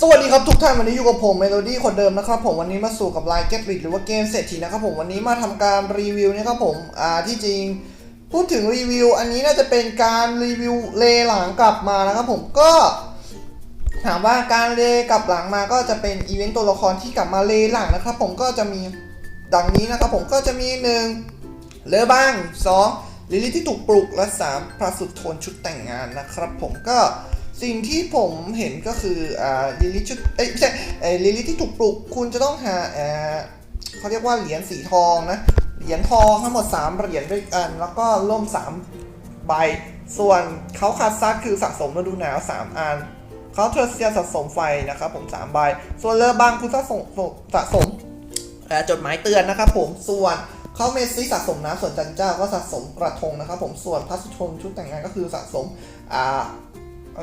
สวัสดีครับทุกท่านวันนี้อยู่กับผมเมโลดี้คนเดิมนะครับผมวันนี้มาสู่กับไลน์เก็ตริดหรือว่าเกมเศรษฐีนะครับผมวันนี้มาทำการรีวิวนะครับผมอ่าที่จริง พูดถึงรีวิว อันนี้น่าจะเป็นการรีวิวเลหลังกลับมานะครับผมก็ ถามว่าการเลกลับหลังมาก็จะเป็นอีเวนต์ตัวละครที่กลับมาเลหลังนะครับผมก็จะมีดังนี้นะครับผมก็จะมีหนึ่งเลอบ้างสองลิลิที่ถูกปลุกและสามพระสุดโทนชุดแต่งงานนะครับผมก็ สิ่งที่ผมเห็นก็คืออ่าลิลิชุดเอ้ยไม่ใช่เอ้ลิลิที่ถูกปลุกคุณจะต้องหาเอ่อเขาเรียกว่าเหรียญสีทองนะเหรียญทองทั้งหมด 3 เหรียญด้วยกันแล้วก็ล่ม3ใบส่วนเขาคาซักคือสะสมฤดูหนาว3อันเขาเทอร์เซียสะสมไฟนะครับผม3ใบส่วนเรือบางคุณสะสมสะสมจดหมายเตือนนะครับผมส่วนเขาเมสซี่สะสมน้ำส่วนจันเจ้าก็สะสมกระทงนะครับผมส่วนพัสดุชนชุดแต่งงานก็คือสะสมอ่า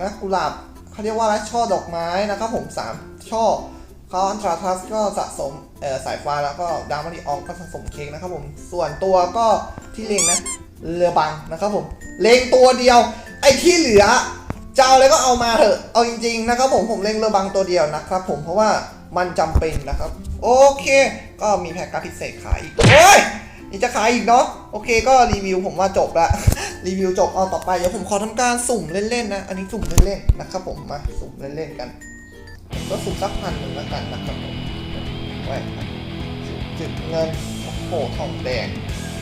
นะกุหลาบเขาเรียกว่าอะไรช่อดอกไม้นะครับผม 3 ช่อเขาอันทราทัสก็สะสมสายฟ้าแล้วก็ดาวมาริอองก็สะสมเค้กนะครับผม ส่วนตัวก็ที่เลงนะเรือบังนะครับผมเลงตัวเดียว ไอ้ที่เหลือจะเอาอะไรก็เอามาเถอะ เอาจริงๆนะครับผมผมเล่งเรือบังตัวเดียวนะครับผมเพราะว่ามันจำเป็นนะครับ โอเค ก็มีแพ็กการพิเศษขายอีก โอ้ยนี่จะขายอีกเนาะโอเคก็รีวิวผมว่าจบละ รีวิวจบเอาต่อไปเดี๋ยวผมขอทำการสุ่มเล่นๆนะ อันนี้สุ่มเล่นๆนะครับผมมาสุ่มเล่นๆกัน ก็สุ่มสักพันหนึ่งแล้วกันนะครับผมไว้จุดเงินโอ้โหทองแดง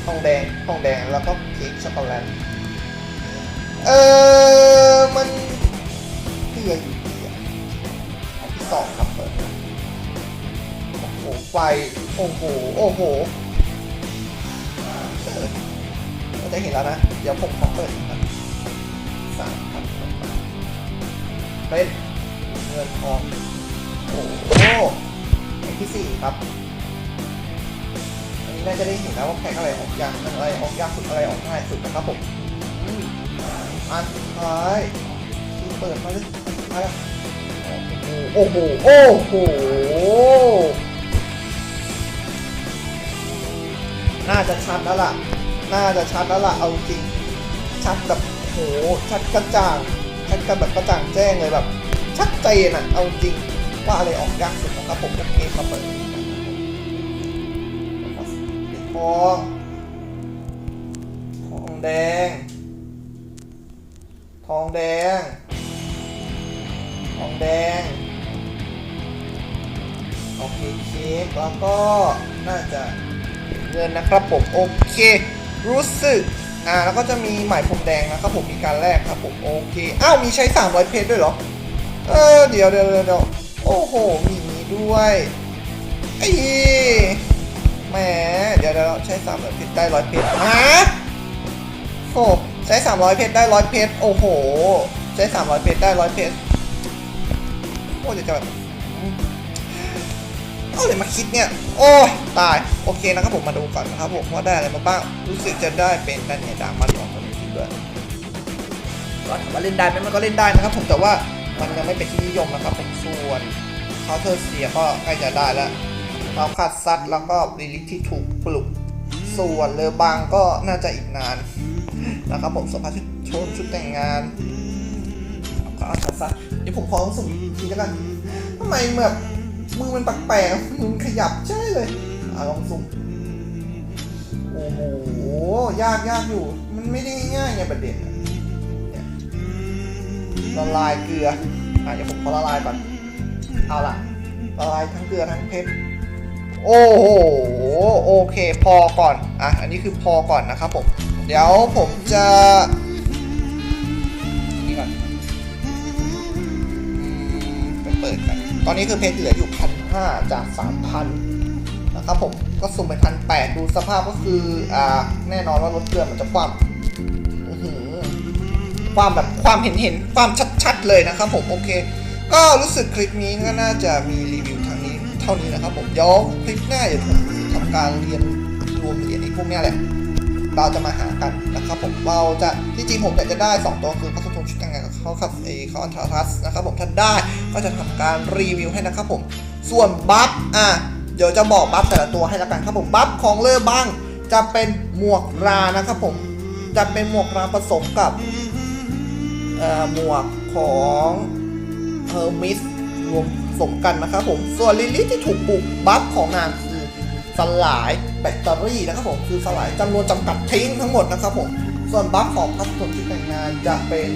ทองแดงทองแดงแล้วก็เค้กช็อกโกแลตเออมันเพียอยู่ดีอะอันที่สองครับเปิดโอ้โหไฟโอ้โหโอ้โห จะเห็นแล้วนะ เดี๋ยวผมขอเปิดอีกครับสามพันเป็นเงินทองโอ้โหอันที่สี่ครับ อันนี้น่าจะได้เห็นแล้วว่าแพ็คอะไรออกยากอะไรออกยากสุดอะไรออกง่ายสุดนะครับผมอันสุดท้ายที่เปิดมาเลยอันสุดท้าโอ้โห โอ้โหน่าจะชัดแล้วล่ะ น่าจะชัดแล้วล่ะเอาจริง ชัดแบบโหชัดกระจ่างชัดกันแบบกระจ่างแจ้งเลยแบบ ชัดเจนอะเอาจริงว่าอะไรออกยากสุดนะครับผมโอเคครับเปิดทองทองแดง ทองแดง ทองแดงโอเคเค้กแล้วก็น่าจะเงินนะครับผม โอเค รู้สึก อ่า แล้วก็จะมีหมายผมแดงนะครับผมมีการแลกครับผมโอเค อ้าว มีใช้ 300 เพชรด้วยเหรอ เออ เดี๋ยวเดี๋ยวเดี๋ยวโอ้โห มีนี้ด้วยไอ้แหม เดี๋ยวเดี๋ยวใช้ 300 เพชรได้ร้อยเพชรฮะโอ้ใช้ 300 เพชรได้ร้อยเพชร โอ้โห ใช้ 300 เพชรได้ร้อยเพชรโอ้เดี๋ยวจะแบบ เอาเลยมาคิดเนี่ย โอ้ยตาย โอเคนะครับผมมาดูก่อนนะครับผมว่าได้อะไรมาบ้าง รู้สึกจะได้เป็นดันเนียดามาริออนตัวนี้ด้วยก็ถามว่าเล่นได้ไหมมันก็เล่นได้นะครับผมแต่ว่ามันยังไม่เป็นที่นิยมนะครับผมส่วนเคาน์เตอร์เสียก็ใกล้จะได้แล้วเราขาดซัดแล้วก็ลิลิทที่ถูกปลุก ส่วนเลอบางก็น่าจะอีกนานนะครับผมสภาพชุดชนชุดแต่งงานก็เอาชัดซะเดี๋ยวผมขอลองสุ่มอีกทีแล้วกันทำไมแบบ มือมันแปลกๆมันขยับใช่เลยอะลองสุ่มโอ้โหยากยากอยู่ มันไม่ได้ง่ายไงประเด็นเนี่ยละลายเกลืออะเดี๋ยวผมขอละลายก่อนเอาล่ะละลายทั้งเกลือทั้งเพชรโอ้โหโอเคพอก่อนอะอันนี้คือพอก่อนนะครับผมเดี๋ยวผมจะนี่ก่อนไปเปิดกันตอนนี้คือเพชรเหลืออยู่ พันห้าจากสามพันนะครับผม ก็สุ่มไปพันแปดดูสภาพก็คือ อ่า แน่นอนว่ารถเกลือมันจะความอื้อหือความแบบความเห็นเห็นความชัดๆเลยนะครับผมโอเค ก็รู้สึกคลิปนี้ก็น่าจะมีรีวิวทางนี้เท่านี้นะครับผมเดี๋ยวคลิปหน้าเดี๋ยวผมทำการเรียนรวมเหรียญไอ้พวกนี้แหละ เราจะมาหากันนะครับผม เราจะที่จริงผมอยากจะได้ 2 ตัวคือพัสดุชุดแต่งงกับเขาครับเอเขาอันทราทัสนะครับผมถ้าได้ก็จะทำการรีวิวให้นะครับผม ส่วนบัฟอะเดี๋ยวจะบอกบัฟแต่ละตัวให้ละกันครับผมบัฟของเลอบ้างจะเป็นหมวกรานะครับผมจะเป็นหมวกราผสมกับเอ่อหมวกของเฮอร์มิสรวมสมกันนะครับผม ส่วนลิลิที่ถูกปลุกบัฟของนางคือสลายแบตเตอรี่นะครับผมคือสลายจำนวนจำกัดทิ้งทั้งหมดนะครับผมส่วนบัฟของพัสดุที่แต่งงานจะเป็น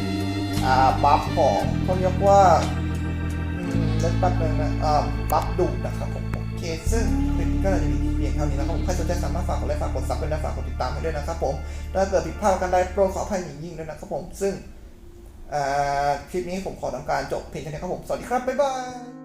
อ่าบัฟของเขาเรียกว่า แป๊บนึงนะอ่าบับดุนะครับผมโอเคซึ่งคลิปก็จะมีเพียงเท่านี้นะครับผมใครสนใจสามารถฝากกดไลค์ฝากกดซับด้วยนะฝากกดติดตามให้ด้วยนะครับผมถ้าเกิดผิดพลาดกันได้โปรดขออภัยอย่างยิ่งด้วยนะครับผมซึ่งอ่าคลิปนี้ผมขอทำการจบเพียงแค่นี้ครับผมสวัสดีครับบ๊ายบาย